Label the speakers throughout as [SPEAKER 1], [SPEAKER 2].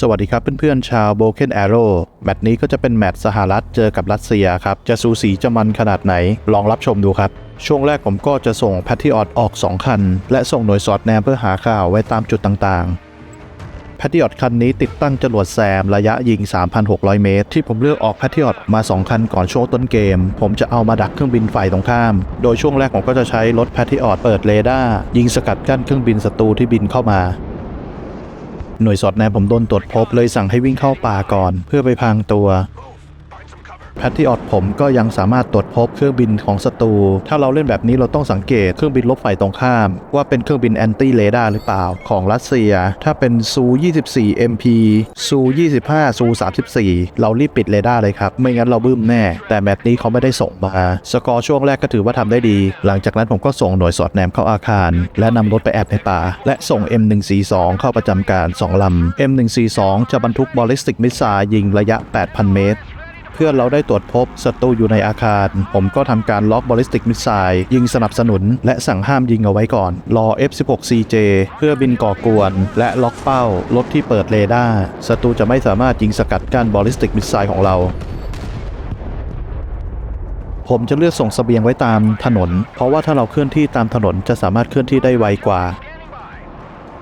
[SPEAKER 1] สวัสดีครับเพื่อนๆชาวโบเ e นแอโร่แมตช์นี้ก็จะเป็นแมตช์สหรัฐเจอกับรัสเซียครับ จะสูสีจะมันขนาดไหน ลองรับชมดูครับ ช่วงแรกผมก็จะส่งแพทริออตออก 2 คัน และส่งหน่วยสอดแนมเพื่อหาข่าวไว้ตามจุดต่างๆแพทริออตคันนี้ติดตั้งจรวดแซมระยะยิง 3,600 เมตร ที่ผมเลือกออกแพทริออตมา 2 คันก่อนช่วงต้นเกม ผมจะเอามาดักเครื่องบินฝ่ายตรงข้าม โดยช่วงแรกผมก็จะใช้รถแพทริออตเปิดเรดาร์ยิงสกัดกั้นเครื่องบินศัตรูที่บินเข้ามา หน่วยสอดแนมผมโดนตรวจพบเลยสั่งให้วิ่งเข้าป่าก่อน เพื่อไปพรางตัว แพทที่ออดผมก็ยังสามารถตรวจพบเครื่องบินของศัตรู ถ้าเราเล่นแบบนี้เราต้องสังเกตเครื่องบินลบฝ่ายตรงข้าม ว่าเป็นเครื่องบินแอนตี้เรดาร์หรือเปล่าของรัสเซีย ถ้าเป็นซู 24 MP ซู 25 ซู 34 เรารีบปิดเรดาร์เลยครับ ไม่งั้นเราบึ้มแน่ แต่แมตช์นี้เขาไม่ได้ส่งมา สกอร์ช่วงแรกก็ถือว่าทำได้ดี หลังจากนั้นผมก็ส่งหน่วยสอดแนมเข้าอาคาร และนำรถไปแอบในป่า และส่ง M142 เข้าประจำการ 2ลำ M142 จะบรรทุกบอลลิสติกมิสไซล์ยิงระยะ 8,000 เมตร เพื่อนเราได้ตรวจพบศัตรูอยู่ในอาคาร ผมก็ทำการล็อกบอลิสติกมิสไซล์ยิงสนับสนุน และสั่งห้ามยิงเอาไว้ก่อน รอ F16CJ เพื่อบินก่อกวน และล็อกเป้ารถที่เปิดเรดาร์ศัตรูจะไม่สามารถยิงสกัดกั้นบอลิสติกมิสไซล์ของเราผมจะเลือกส่งเสบียงไว้ตามถนน เพราะว่าถ้าเราเคลื่อนที่ตามถนนจะสามารถเคลื่อนที่ได้ไวกว่า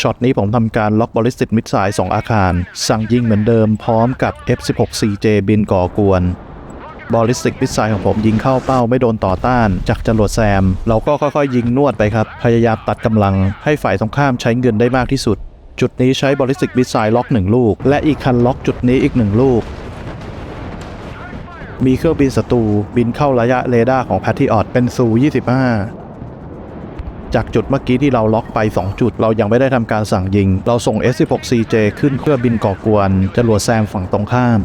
[SPEAKER 1] ช็อตนี้ผมทำการล็อกบอลิสติกมิสไซล์2อาคาร สั่งยิงเหมือนเดิมพร้อมกับ F16CJ บินก่อกวนบอลิสติกมิสไซล์ของผมยิงเข้าเป้าไม่โดนต่อต้าน จากจรวดแซม เราก็ค่อยๆ ยิงนวดไปครับ พยายามตัดกำลังให้ฝ่ายตรงข้ามใช้เงินได้มากที่สุด จุดนี้ใช้บอลิสติกมิสไซล์ล็อกหนึ่งลูก และอีกคันล็อกจุดนี้อีกหนึ่งลูก มีเครื่องบินศัตรูบินเข้าระยะเรดาร์ของแพทริออตเป็นซู 25 จากจุดเมื่อกี้ที่เราล็อกไป 2 จุด เรายังไม่ได้ทำการสั่งยิง เราส่ง S16CJ ขึ้นเพื่อบินก่อกวนจรวดแซมฝั่งตรงข้าม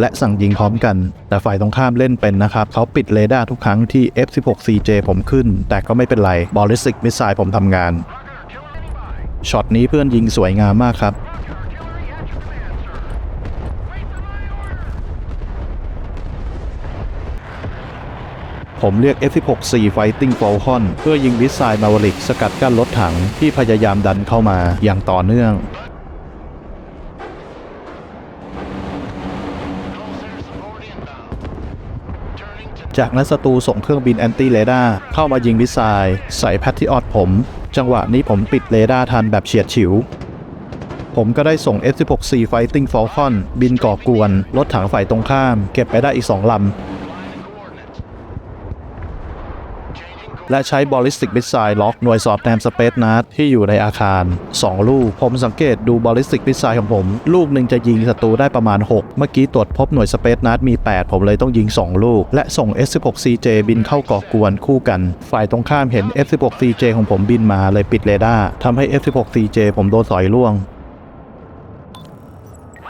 [SPEAKER 1] และสั่งยิงพร้อมกัน แต่ฝ่ายตรงข้ามเล่นเป็นนะครับเขาปิดเรดาร์ทุกครั้งที่ F16CJ ผมขึ้น แต่ก็ไม่เป็นไรบอลลิสติกมิสไซล์ผมทำงานช็อตนี้เพื่อนยิงสวยงามมากครับ ผมเรียก F16C Fighting Falcon เพื่อยิงมิสไซล์มาวลิกสกัดกั้นรถถังที่พยายามดันเข้ามาอย่างต่อเนื่องจากนั้นศัตรูส่งเครื่องบินแอนตี้เรดาร์เข้ามายิงมิสไซล์ใส่แพทริออตผม จังหวะนี้ผมปิดเรดาร์ทันแบบเฉียดฉิว ผมก็ได้ส่ง F16C Fighting Falcon บินก่อกวน รถถังฝ่ายตรงข้าม เก็บไปได้อีก 2 ลำ และใช้บอลลิสติกมิสไซล์ล็อกหน่วยสอดแนมสเปซนัดที่อยู่ในอาคาร 2 ลูก ผมสังเกตดูบอลลิสติกมิสไซล์ของผม ลูกหนึ่งจะยิงศัตรูได้ประมาณ 6 เมื่อกี้ตรวจพบหน่วยสเปซนัดมี 8 ผมเลยต้องยิง 2 ลูก และส่ง S16CJ บินเข้าก่อกวนคู่กัน ฝ่ายตรงข้ามเห็น F16CJ ของผมบินมาเลยปิดเรดาร์ทำให้ F16CJ ผมโดนสอยล่วง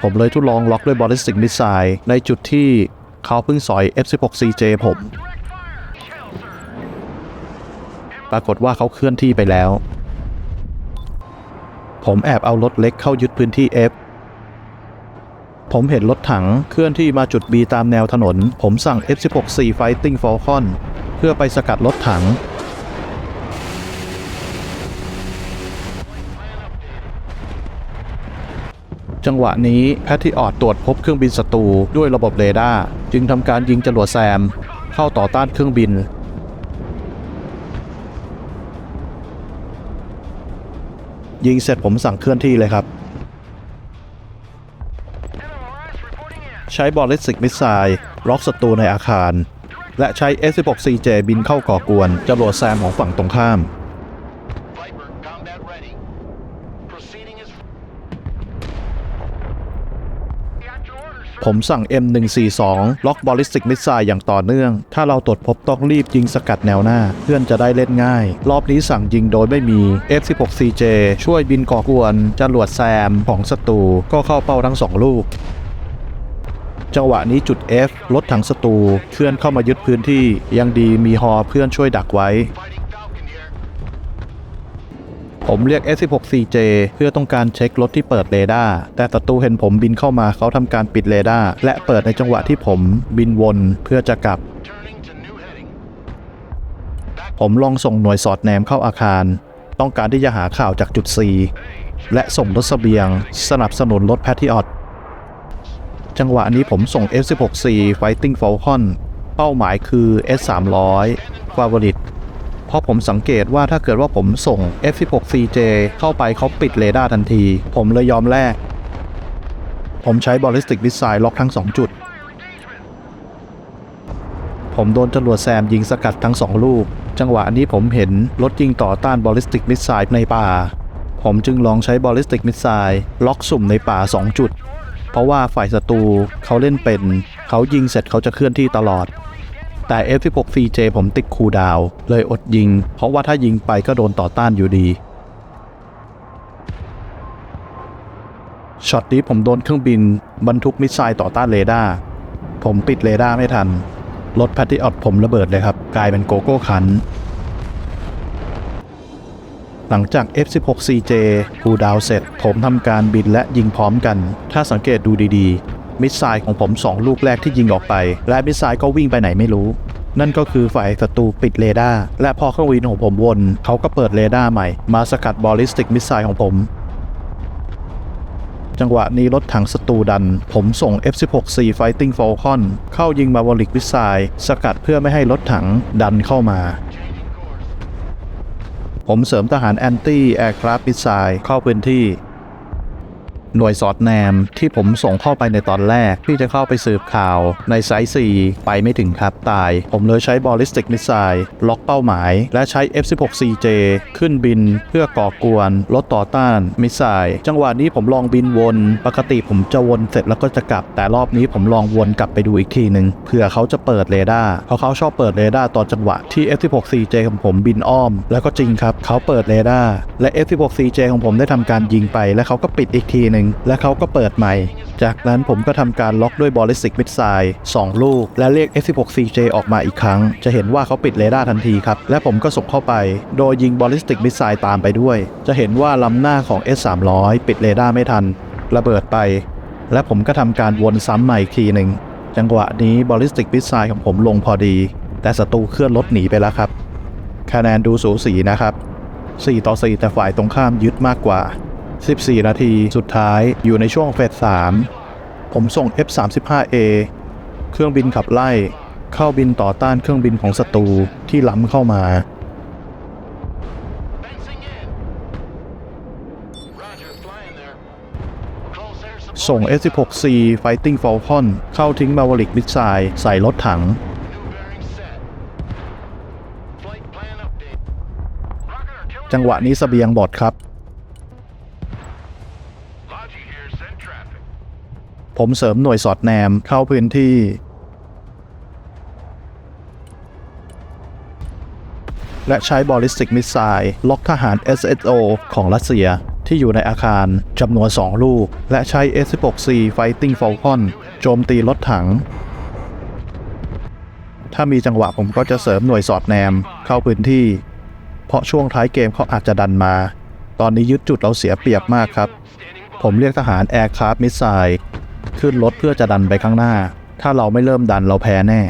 [SPEAKER 1] ผมเลยทดลองล็อกด้วยบอลลิสติกมิสไซล์ในจุดที่เขาเพิ่งสอย F16CJ ผม ปรากฏว่าเขาเคลื่อนที่ไปแล้ว ผมแอบเอารถเล็กเข้ายึดพื้นที่ F ผมเห็นรถถังเคลื่อนที่มาจุด B ตามแนวถนน ผมสั่ง F16C Fighting Falcon เพื่อไปสกัดรถถัง จังหวะนี้แพทริออตตรวจพบเครื่องบินศัตรูด้วยระบบเรดาร์จึงทำการยิงจรวดแซม เข้าต่อต้านเครื่องบิน ยิงเสร็จผมสั่งเคลื่อนที่เลยครับ ใช้บอลลิสติกมิสไซล์ล็อกศัตรูในอาคาร และใช้ S16CJ บินเข้าก่อกวนจรวดแซมของฝั่งตรงข้าม ผมสั่ง M142 ล็อกบอลลิสติกมิสไซล์อย่างต่อเนื่อง ถ้าเราตรวจพบต้องรีบยิงสกัดแนวหน้า เพื่อนจะได้เล่นง่าย รอบนี้สั่งยิงโดยไม่มี F16CJ ช่วยบินก่อกวนจรวดแซมของศัตรูก็เข้าเป้าทั้งสองลูกจังหวะนี้จุด F รถถังศัตรูเคลื่อนเข้ามายึดพื้นที่ ยังดีมีฮอเพื่อนช่วยดักไว้ ผมเรียก S16CJ เพื่อต้องการเช็ครถที่เปิดเรดาร์แต่ศัตรูเห็นผมบินเข้ามาเขาทำการปิดเรดาร์และเปิดในจังหวะที่ผมบินวนเพื่อจะกลับ ผมลองส่งหน่วยสอดแนมเข้าอาคาร ต้องการที่จะหาข่าวจากจุด C และส่งรถเสบียง สนับสนุนรถแพทริออตจังหวะนี้ผมส่ง F16C Fighting Falcon เป้าหมายคือ S300 Favorite เพราะผมสังเกตว่าถ้าเกิดว่าผมส่ง F16CJ เข้าไปเขาปิดเรดาร์ทันที ผมเลยยอมแลกผมใช้ Ballistic Missile ล็อกทั้ง 2 จุด ผมโดนจรวดแซมยิงสกัดทั้ง 2 ลูก จังหวะนี้ผมเห็นรถยิงต่อต้าน Ballistic Missile ในป่า ผมจึงลองใช้ Ballistic Missile ล็อกสุ่มในป่า 2 จุด เพราะว่าฝ่ายศัตรูเขาเล่นเป็น เขายิงเสร็จเขาจะเคลื่อนที่ตลอด แต่ F16CJ ผมติดคูดาว เลยอดยิง เพราะว่าถ้ายิงไปก็โดนต่อต้านอยู่ดีช็อตนี้ผมโดนเครื่องบิน บรรทุกมิสไซล์ต่อต้านเรดาร์ผมปิดเรดาร์ไม่ทัน รถแพทริออตผมระเบิดเลยครับ กลายเป็นโกโก้คัน หลังจาก F16CJ คูดาวเสร็จ ผมทำการบินและยิงพร้อมกัน ถ้าสังเกตดูดีๆ มิสไซล์ของผม 2 ลูกแรกที่ยิงออกไป และมิสไซล์ก็วิ่งไปไหนไม่รู้ นั่นก็คือฝ่ายศัตรูปิดเรดาร์และพอเครื่องบินของผมวน เขาก็เปิดเรดาร์ใหม่มาสกัดบอลลิสติกมิสไซล์ของผม จังหวะนี้รถถังศัตรูดัน ผมส่ง F16C Fighting Falcon เข้ายิงมาวอลิกมิสไซล์สกัดเพื่อไม่ให้รถถังดันเข้ามาผมเสริมทหารแอนตี้แอร์คราฟมิสไซล์เข้าพื้นที่ หน่วยสอดแนมที่ผมส่งเข้าไปในตอนแรกที่จะเข้าไปสืบข่าวในไซส์4ไปไม่ถึงครับตาย ผมเลยใช้บอลิสติกมิสไซล์ล็อกเป้าหมาย และใช้ F16CJ ขึ้นบินเพื่อก่อกวนรถต่อต้านมิสไซล์จังหวะนี้ผมลองบินวน ปกติผมจะวนเสร็จแล้วก็จะกลับ แต่รอบนี้ผมลองวนกลับไปดูอีกทีหนึ่งเผื่อเขาจะเปิดเรดาร์เพราะเขาชอบเปิดเรดาร์ตอนจังหวะที่ F16CJ ของผมบินอ้อม แล้วก็จริงครับเขาเปิดเรดาร์และ F16CJ ของผมได้ทำการยิงไป และเขาก็ปิดอีกทีหนึ่งและเขาก็เปิดใหม่ จากนั้นผมก็ทำการล็อกด้วยบอลลิสติกมิสไซล์2ลูก และเรียก F16CJ ออกมาอีกครั้ง จะเห็นว่าเขาปิดเรดาร์ทันทีครับ และผมก็ส่งเข้าไป โดยยิงบอลลิสติกมิสไซล์ตามไปด้วย จะเห็นว่าลำหน้าของ S300 ปิดเรดาร์ไม่ทัน ระเบิดไป และผมก็ทำการวนซ้ำใหม่อีกทีหนึ่ง จังหวะนี้บอลลิสติกมิสไซล์ของผมลงพอดี แต่ศัตรูเคลื่อนรถหนีไปแล้วครับคะแนนดูสูสีนะครับ4ต่อ4แต่ฝ่ายตรงข้ามยึดมากกว่า 14 นาที สุดท้ายอยู่ในช่วงเฟส3ผมส่ง F35A เครื่องบินขับไล่ เข้าบินต่อต้านเครื่องบินของศัตรูที่ล้ำเข้ามา
[SPEAKER 2] Fencing in. Roger, flying there. Close air support.
[SPEAKER 1] ส่ง S16C Fighting Falcon เข้าทิ้งมาวลิกมิสไซล์ใส่รถถัง
[SPEAKER 2] New bearing set. Flight plan update. Rocket artillery.
[SPEAKER 1] จังหวะนี้เสบียงหมดครับ ผมเสริมหน่วยสอดแนมเข้าพื้นที่ และใช้บอลลิสติกมิสไซล์ล็อกทหาร SSO ของรัสเซียที่อยู่ในอาคารจำนวน 2 ลูก และใช้ S16C Fighting Falcon โจมตีรถถัง ถ้ามีจังหวะผมก็จะเสริมหน่วยสอดแนมเข้าพื้นที่ เพราะช่วงท้ายเกมเขาอาจจะดันมา ตอนนี้ยึดจุดเราเสียเปรียบมากครับ ผมเรียกทหาร Aircraft Missile ขึ้นรถเพื่อจะดันไปข้างหน้า ถ้าเราไม่เริ่มดันเราแพ้แน่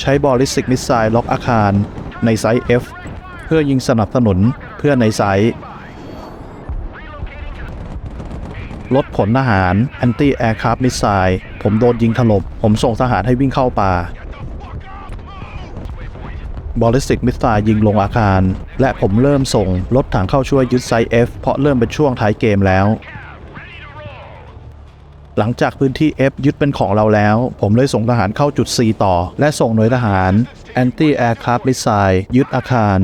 [SPEAKER 1] ใช้บอลลิสติกมิสไซล์ล็อกอาคารในไซส์ F เพื่อยิงสนับสนุนเพื่อนในไซส์ลดผลทหาร Anti Aircraft Missile ผมโดนยิงถล่มผมส่งทหารให้วิ่งเข้าป่า บอลลิสติกมิสไซล์ยิงลงอาคาร และผมเริ่มส่งรถถังเข้าช่วยยึดไซส์ F เพราะเริ่มเป็นช่วงท้ายเกมแล้ว หลังจากพื้นที่ F ยึดเป็นของเราแล้ว ผมเลยส่งทหารเข้าจุด C ต่อ และส่งหน่วยทหาร Anti Aircraft Missile ยึดอาคาร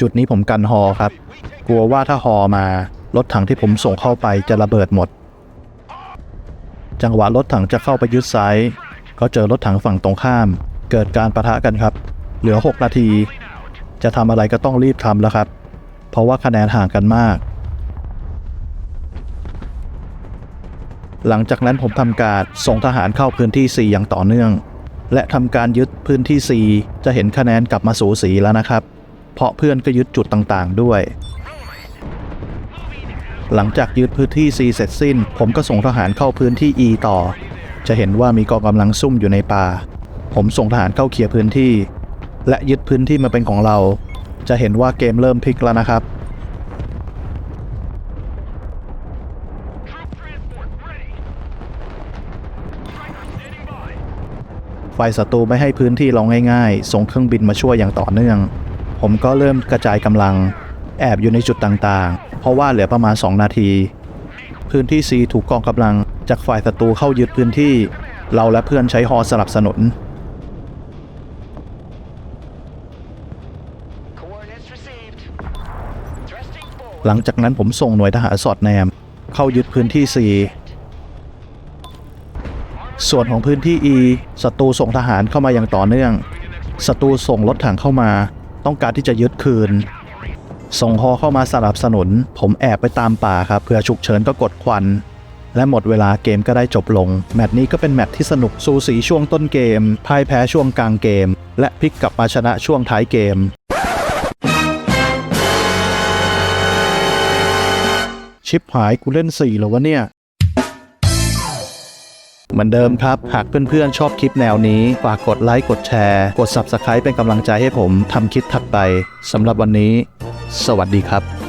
[SPEAKER 1] จุดนี้ผมกันฮอครับ กลัวว่าถ้าฮอมารถถังที่ผมส่งเข้าไปจะระเบิดหมด จังหวะรถถังจะเข้าไปยึดไซต์ก็เจอรถถังฝั่งตรงข้าม เกิดการประทะกันครับ เหลือ 6 นาที จะทำอะไรก็ต้องรีบทำแล้วครับ เพราะว่าคะแนนห่างกันมาก หลังจากนั้นผมทำการส่งทหารเข้าพื้นที่ 4 อย่างต่อเนื่อง และทำการยึดพื้นที่ 4 จะเห็นคะแนนกลับมาสูสีแล้วนะครับ เพราะเพื่อนก็ยึดจุดต่างๆ ด้วยหลังจากยึดพื้นที่ C เสร็จสิ้น ผมก็ส่งทหารเข้าพื้นที่ E ต่อ จะเห็นว่ามีกองกำลังซุ่มอยู่ในป่า ผมส่งทหารเข้าเคลียร์พื้นที่ และยึดพื้นที่มาเป็นของเรา จะเห็นว่าเกมเริ่มพลิกแล้วนะครับ
[SPEAKER 2] Troop transport ready. Striker standing by.
[SPEAKER 1] ฝ่ายศัตรูไม่ให้พื้นที่ลงง่ายๆ ส่งเครื่องบินมาช่วยอย่างต่อเนื่อง ผมก็เริ่มกระจายกำลัง แอบอยู่ในจุดต่างๆ เพราะว่าเหลือประมาณ 2 นาที พื้นที่ C ถูกกองกำลังจากฝ่ายศัตรูเข้ายึดพื้นที่ เราและเพื่อนใช้ฮอสนับสนุน หลังจากนั้นผมส่งหน่วยทหารสอดแนม เข้ายึดพื้นที่ C ส่วนของพื้นที่ E ศัตรูส่งทหารเข้ามาอย่างต่อเนื่อง ศัตรูส่งรถถังเข้ามา ต้องการที่จะยึดคืน ส่งฮอเข้ามาสนับสนุน ผมแอบไปตามป่าครับเผื่อฉุกเฉินก็กดควัน และหมดเวลาเกมก็ได้จบลง แมตช์นี้ก็เป็นแมตช์ที่สนุกสูสีช่วงต้นเกมพ่ายแพ้ช่วงกลางเกม และพลิกกลับมาชนะช่วงท้ายเกม ชิปหายกูเล่น4เหรอวะเนี่ยเหมือนเดิมครับ หากเพื่อนๆ ชอบคลิปแนวนี้ ฝากกดไลค์ กดแชร์ กด Subscribe เป็นกำลังใจให้ผมทำคลิปถัดไปสำหรับวันนี้ สวัสดีครับ